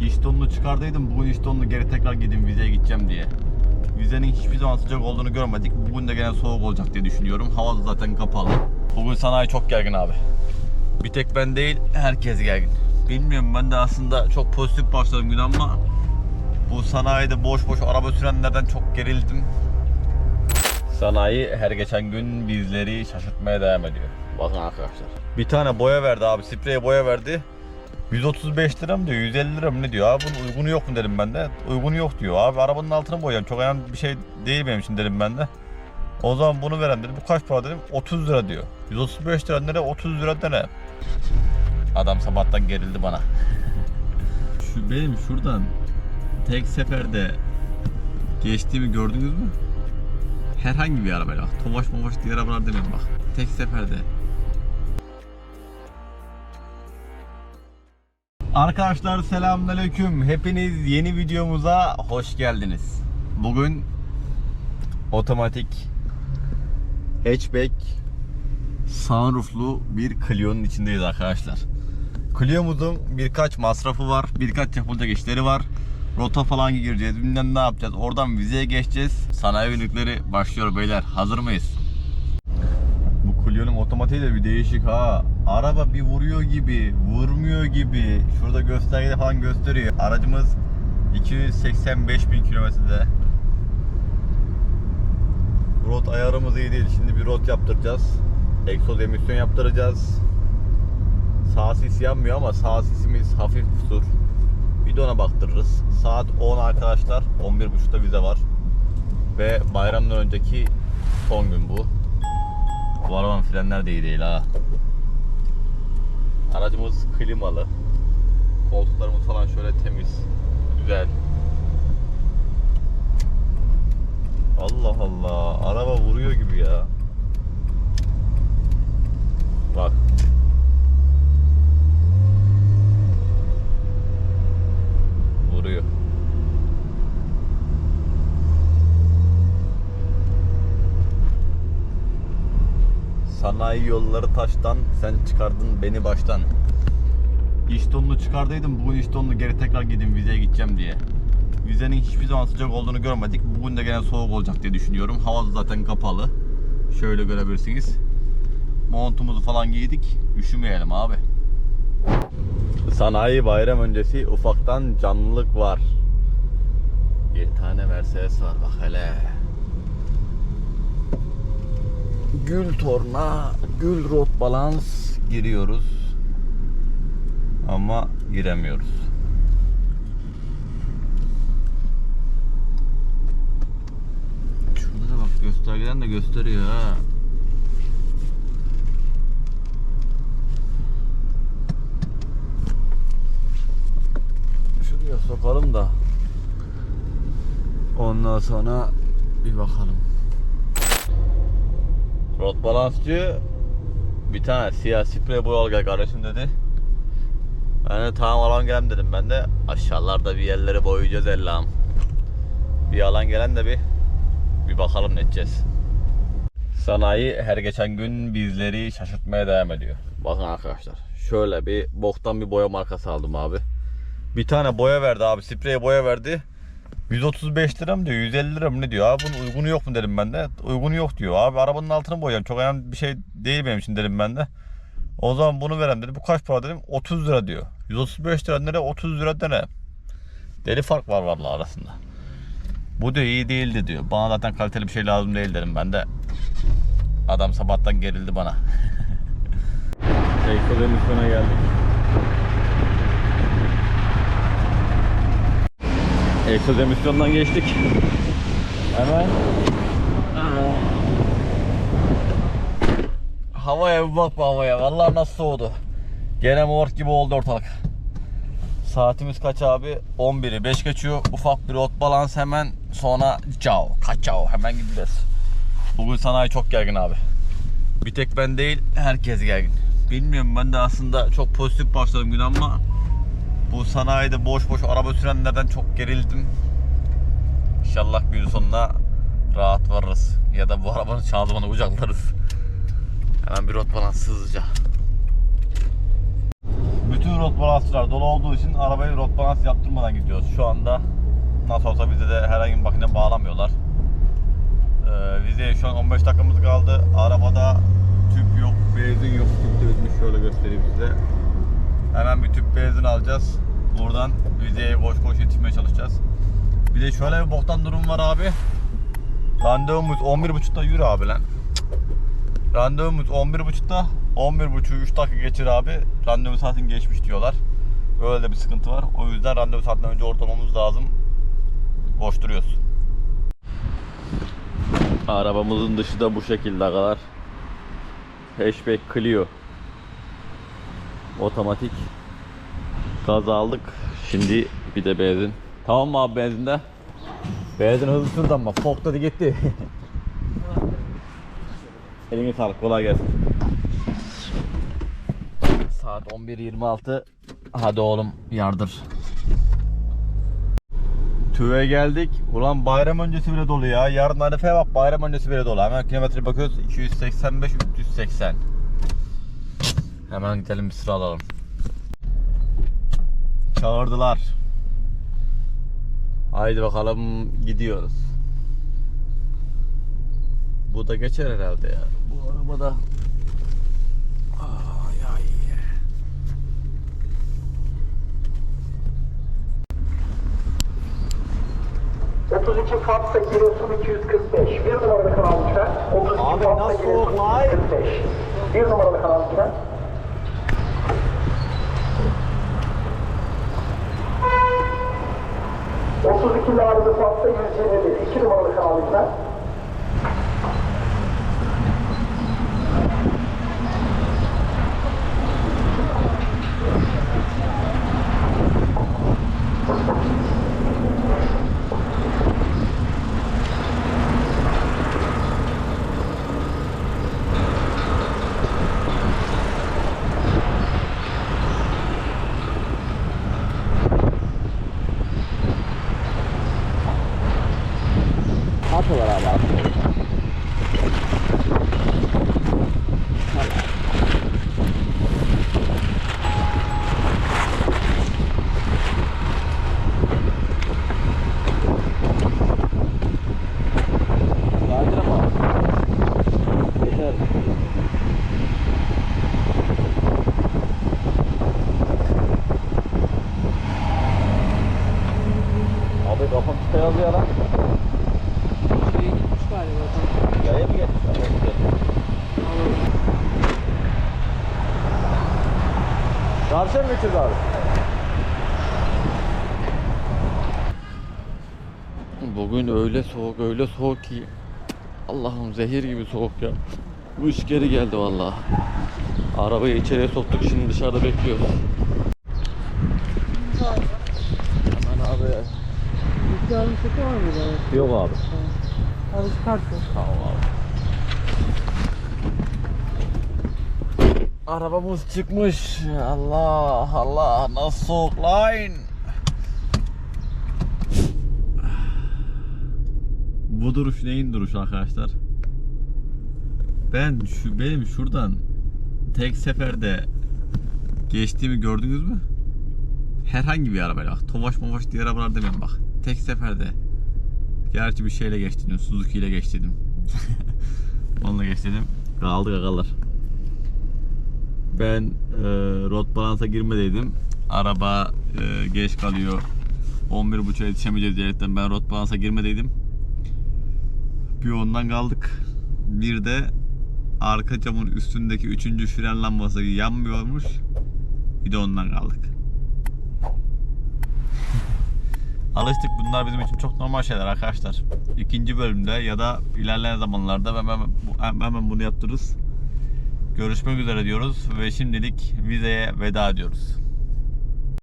İş donunu çıkardıydım. Bugün iş donunu geri tekrar gideyim vizeye gideceğim diye. Vizenin hiçbir zaman sıcak olduğunu görmedik. Bugün de gene soğuk olacak diye düşünüyorum. Hava da zaten kapalı. Bugün sanayi çok gergin abi. Bir tek ben değil, herkes gergin. Bilmiyorum ben de aslında çok pozitif başladım gün ama bu sanayide boş boş araba sürenlerden çok gerildim. Sanayi her geçen gün bizleri şaşırtmaya devam ediyor. Bakın arkadaşlar. Bir tane boya verdi abi, spreye boya verdi. 135 lira mı diyor, 150 lira mı ne diyor abi bunun uygunu yok mu dedim ben de. Uygunu yok diyor abi arabanın altını boyayacağım çok önemli bir şey değil benim için dedim ben de. O zaman bunu veren dedi. Bu kaç para dedim? 30 lira diyor. 135 lira nere? 30 lira nere? Adam sabahtan gerildi bana. Şu benim şuradan tek seferde geçtiğimi gördünüz mü? Herhangi bir arabayla bak. Tofaş mofaş diye arabalar demiyorum bak. Tek seferde. Arkadaşlar selamünaleyküm. Hepiniz yeni videomuza hoş geldiniz. Bugün otomatik hatchback sunrooflu bir Clio'nun içindeyiz arkadaşlar. Clio'muzun birkaç masrafı var, birkaç yapılacak işleri var. Rota falan gireceğiz, bilmem ne yapacağız. Oradan vizeye geçeceğiz. Sanayi günlükleri başlıyor beyler. Hazır mıyız? Bu Clio'nun otomatiği de bir değişik ha. Araba bir vuruyor gibi, vurmuyor gibi. Şurada göstergede falan gösteriyor. Aracımız 285 bin kilometrede. Rot ayarımız iyi değil. Şimdi bir rot yaptıracağız. Egzoz emisyon yaptıracağız. Sağ sis yanmıyor ama sağ sisimiz hafif kusur. Bir de ona baktırırız. Saat 10 arkadaşlar. 11.30'da vize var. Ve bayramdan önceki son gün bu. Bu arabanın frenler de iyi değil ha. Aracımız klimalı. Koltuklarımız falan şöyle temiz. Güzel. Allah Allah. Araba vuruyor gibi ya. Bak. Vuruyor. Sanayi yolları taştan, sen çıkardın beni baştan. İş donunu çıkardıydım, bugün iş donunu geri tekrar gideyim vizeye gideceğim diye. Vizenin hiçbir zaman sıcak olduğunu görmedik. Bugün de gene soğuk olacak diye düşünüyorum. Hava zaten kapalı. Şöyle görebilirsiniz. Montumuzu falan giydik. Üşümeyelim abi. Sanayi bayram öncesi ufaktan canlılık var. Bir tane Mercedes var bak hele. Gül torna, gül rot balans giriyoruz. Ama giremiyoruz. Şurada da bak göstergeden de gösteriyor ha. Şuraya sokalım da ondan sonra bir bakalım. Rot balansçı bir tane siyah sprey boyalı gel kardeşim dedi. Ben de tamam alan gelelim dedim ben de aşağılarda bir yerleri boyayacağız Allah'ım. Bir alan gelen de bir bir bakalım ne edeceğiz. Sanayi her geçen gün bizleri şaşırtmaya devam ediyor. Bakın arkadaşlar şöyle bir boktan bir boya markası aldım abi. Bir tane boya verdi abi sprey boya verdi. 135 lira mı diyor 150 lira mı ne diyor? Abi bunun uygunu yok mu dedim ben de. Uygunu yok diyor. Abi arabanın altını boyayacağım. Çok önemli bir şey değil benim için dedim ben de. O zaman bunu verem dedi. Bu kaç para dedim? 30 lira diyor. 135 lira nere 30 lira nere deli fark var vallahi arasında. Bu diyor iyi değildi diyor. Bana zaten kaliteli bir şey lazım değil dedim ben de. Adam sabahtan gerildi bana. Egzoz emisyona geldik Egzoz emisyondan geçtik. Hemen Havaya bir bak bu havaya. Vallahi nasıl soğudu. Gene mort gibi oldu ortalık. Saatimiz kaç abi? 11'i 5 geçiyor. Ufak bir ot balans hemen sonra ciao. Kaçao. Hemen gideceğiz. Bugün sanayi çok gergin abi. Bir tek ben değil herkes gergin. Bilmiyorum ben de aslında çok pozitif başladım gün ama bu sanayide boş boş araba sürenlerden çok gerildim. İnşallah gün sonuna rahat varırız. Ya da bu arabanın şanzımanı kucaklarız. Hemen bir rot balans. Bütün Bütün rot balanslar dolu olduğu için arabayı rot yaptırmadan gidiyoruz. Şu anda nasıl olsa bize de herhangi bir makine bağlamıyorlar. Ee, vizeye şu an 15 dakikamız kaldı. Arabada tüp yok, benzin yok. Tüp de. Şöyle göstereyim size. Hemen bir tüp benzin alacağız. Buradan vizeye koş koş yetişmeye çalışacağız. Bir de şöyle bir boktan durum var abi. Randevumuz 11.30'da yürü abi lan. Randevumuz 11.30'da 11.30 3 dakika geçir abi. Randevu saatin geçmiş diyorlar. Öyle de bir sıkıntı var. O yüzden randevu saatinden önce orada olmamız lazım. Koşturuyoruz. Arabamızın dışı da bu şekilde kadar. Hatchback Clio. Otomatik. Gaz aldık. Şimdi bir de benzin. Tamam mı abi benzinde? Benzin hızlı sürdü ama fok dedi gitti. Eline sağlık kolay gelsin. Saat 11.26. Hadi oğlum yardır. Tüve geldik. Ulan bayram öncesi bile dolu ya. Yarın Arife'ye bak bayram öncesi bile dolu. Hemen kilometre bakıyoruz. 285 380. Hemen gidelim bir sıra alalım. Çağırdılar. Haydi bakalım gidiyoruz. Bu da geçer herhalde ya. Bu arabada Ay ay. 32 Fatsa Giresun 245. Bir numaralı kanal lütfen. 32 Abi Fatsa nasıl Giresun soğuk lan? 245. Bir numaralı kanal lütfen. ...32 Lağrı'da Fatsa 121. 2 numaralı kanal lütfen. Atıyorlar abi atıyorlar. Sakin ama. Yeter. Abi kafam çıta yazıyor lan. Şuraya gitmiş galiba. Yaya mı güzel. Karşıya mı geçiyoruz abi? Bugün öyle soğuk, öyle soğuk ki Allah'ım zehir gibi soğuk ya. Bu iş geri geldi vallahi. Arabayı içeriye soktuk şimdi dışarıda bekliyoruz. Aman abi. Şaka var mı da? Yok abi. Abi çıkartın. Tamam abi. Arabamız çıkmış. Allah Allah nasıl soğuk lan. Bu duruş neyin duruşu arkadaşlar? Ben şu benim şuradan tek seferde geçtiğimi gördünüz mü? Herhangi bir arabayla bak. Tofaş mofaş diye arabalar demiyorum bak. Tek seferde. Gerçi bir şeyle geçtim. Suzuki ile geçtim. Onunla geçtim. Kaldık agalar. Ben e, rot balansa girmedeydim. Araba e, geç kalıyor. 11.30'a yetişemeyeceğiz diyerekten ben rot balansa girmedeydim. Bir ondan kaldık. Bir de arka camın üstündeki üçüncü fren lambası yanmıyormuş. Bir de ondan kaldık. Alıştık bunlar bizim için çok normal şeyler arkadaşlar. İkinci bölümde ya da ilerleyen zamanlarda hemen, hemen bunu yaptırırız. Görüşmek üzere diyoruz ve şimdilik vizeye veda ediyoruz.